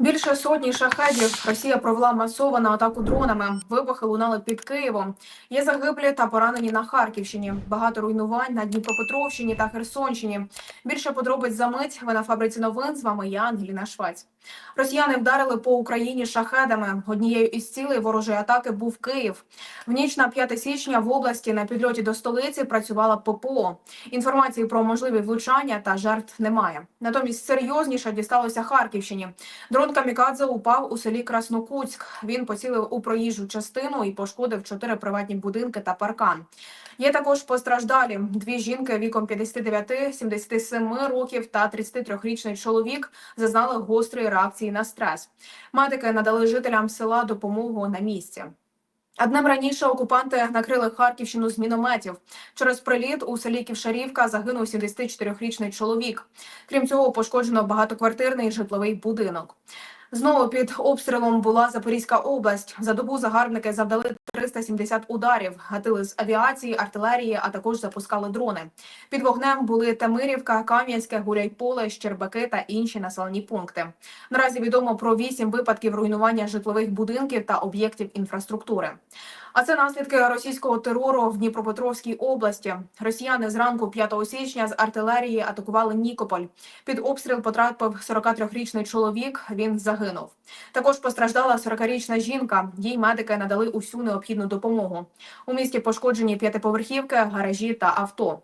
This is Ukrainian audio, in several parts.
Більше сотні шахедів Росія провела масово на атаку дронами. Вибухи лунали під Києвом. Є загиблі та поранені на Харківщині. Багато руйнувань на Дніпропетровщині та Херсонщині. Більше подробиць за мить. Ви на фабриці новин. З вами я, Ангеліна Швець. Росіяни вдарили по Україні шахедами. Однією із цілей ворожої атаки був Київ. В ніч на 5 січня в області на підльоті до столиці працювала ППО. Інформації про можливі влучання та жертв немає. Натомість серйозніше дісталося Харківщині. Дрон Камікадзе упав у селі Краснокутськ. Він поцілив у проїжджу частину і пошкодив чотири приватні будинки та паркан. Є також постраждалі дві жінки віком 59, 77 років та 33-річний чоловік зазнали гострої реакції на стрес. Медики надали жителям села допомогу на місці. А днем раніше окупанти накрили Харківщину з мінометів. Через приліт у селі Ківшарівка загинув 74-річний чоловік. Крім цього, пошкоджено багатоквартирний житловий будинок. Знову під обстрілом була Запорізька область. За добу загарбники завдали 370 ударів, гатили з авіації, артилерії, а також запускали дрони. Під вогнем були Тамирівка, Кам'янське, Гуляйполе, Щербаки та інші населені пункти. Наразі відомо про вісім випадків руйнування житлових будинків та об'єктів інфраструктури. А це наслідки російського терору в Дніпропетровській області. Росіяни зранку 5 січня з артилерії атакували Нікополь. Під обстріл потрапив 43-річний чоловік. Він загинув. Також постраждала 40-річна жінка. Їй медики надали усю необхідну допомогу. У місті пошкоджені п'ятиповерхівки, гаражі та авто.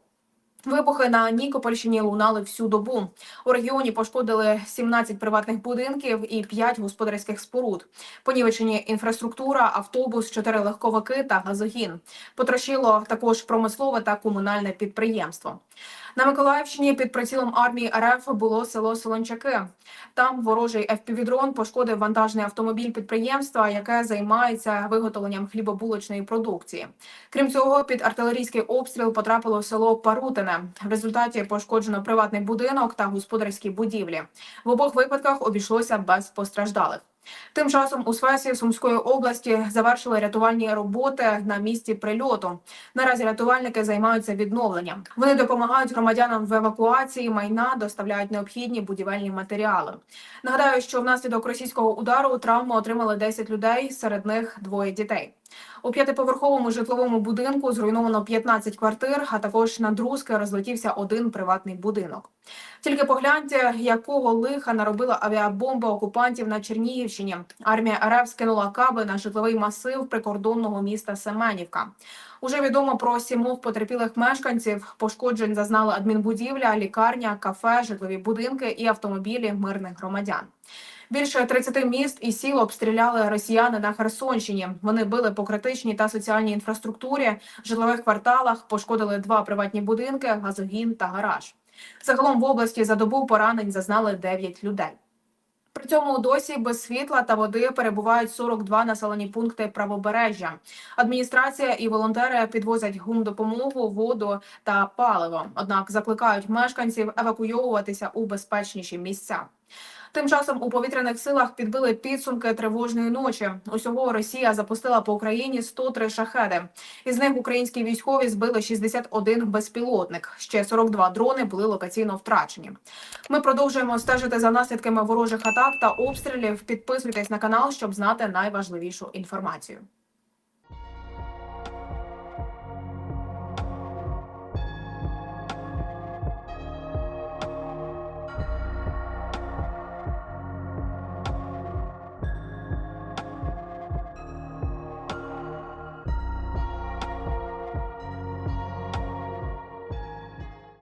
Вибухи на Нікопольщині лунали всю добу. У регіоні пошкодили 17 приватних будинків і 5 господарських споруд. Понівечені інфраструктура, автобус, 4 легковики та газогін. Потрощило також промислове та комунальне підприємство. На Миколаївщині під прицілом армії РФ було село Солончаки. Там ворожий FPV-дрон пошкодив вантажний автомобіль підприємства, яке займається виготовленням хлібобулочної продукції. Крім цього, під артилерійський обстріл потрапило село Парутине. В результаті пошкоджено приватний будинок та господарські будівлі. В обох випадках обійшлося без постраждалих. Тим часом у Свесі Сумської області завершили рятувальні роботи на місці прильоту. Наразі рятувальники займаються відновленням. Вони допомагають громадянам в евакуації майна, доставляють необхідні будівельні матеріали. Нагадаю, що внаслідок російського удару травму отримали 10 людей, серед них двоє дітей. У п'ятиповерховому житловому будинку зруйновано 15 квартир, а також на друзки розлетівся один приватний будинок. Тільки погляньте, якого лиха наробила авіабомба окупантів на Чернігівщині. Армія РФ скинула каби на житловий масив прикордонного міста Семенівка. Уже відомо про сімох потерпілих мешканців. Пошкоджень зазнали адмінбудівля, лікарня, кафе, житлові будинки і автомобілі мирних громадян. Більше 30 міст і сіл обстріляли росіяни на Херсонщині. Вони били по критичній та соціальній інфраструктурі, житлових кварталах, пошкодили два приватні будинки, газогін та гараж. Загалом в області за добу поранень зазнали 9 людей. При цьому досі без світла та води перебувають 42 населені пункти правобережжя. Адміністрація і волонтери підвозять гумдопомогу, воду та паливо. Однак закликають мешканців евакуйовуватися у безпечніші місця. Тим часом у повітряних силах підбили підсумки тривожної ночі. Усього Росія запустила по Україні 103 шахеди. Із них українські військові збили 61 безпілотник. Ще 42 дрони були локаційно втрачені. Ми продовжуємо стежити за наслідками ворожих атак та обстрілів. Підписуйтесь на канал, щоб знати найважливішу інформацію.